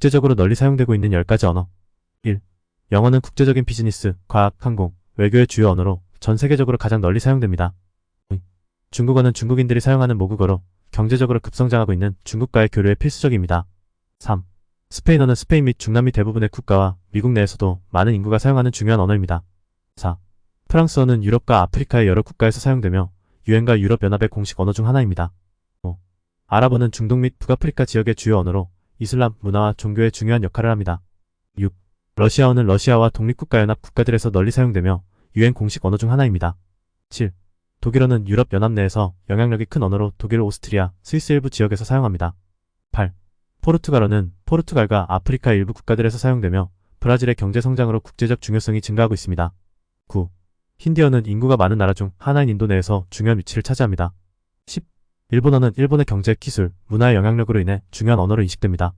국제적으로 널리 사용되고 있는 10가지 언어 1. 영어는 국제적인 비즈니스, 과학, 항공, 외교의 주요 언어로 전 세계적으로 가장 널리 사용됩니다. 2. 중국어는 중국인들이 사용하는 모국어로 경제적으로 급성장하고 있는 중국과의 교류에 필수적입니다. 3. 스페인어는 스페인 및 중남미 대부분의 국가와 미국 내에서도 많은 인구가 사용하는 중요한 언어입니다. 4. 프랑스어는 유럽과 아프리카의 여러 국가에서 사용되며 유엔과 유럽연합의 공식 언어 중 하나입니다. 5. 아랍어는 중동 및 북아프리카 지역의 주요 언어로 이슬람, 문화와 종교에 중요한 역할을 합니다. 6. 러시아어는 러시아와 독립국가연합 국가들에서 널리 사용되며 유엔 공식 언어 중 하나입니다. 7. 독일어는 유럽 연합 내에서 영향력이 큰 언어로 독일, 오스트리아, 스위스 일부 지역에서 사용합니다. 8. 포르투갈어는 포르투갈과 아프리카 일부 국가들에서 사용되며 브라질의 경제 성장으로 국제적 중요성이 증가하고 있습니다. 9. 힌디어는 인구가 많은 나라 중 하나인 인도 내에서 중요한 위치를 차지합니다. 10. 일본어는 일본의 경제, 기술, 문화의 영향력으로 인해 중요한 언어로 인식됩니다.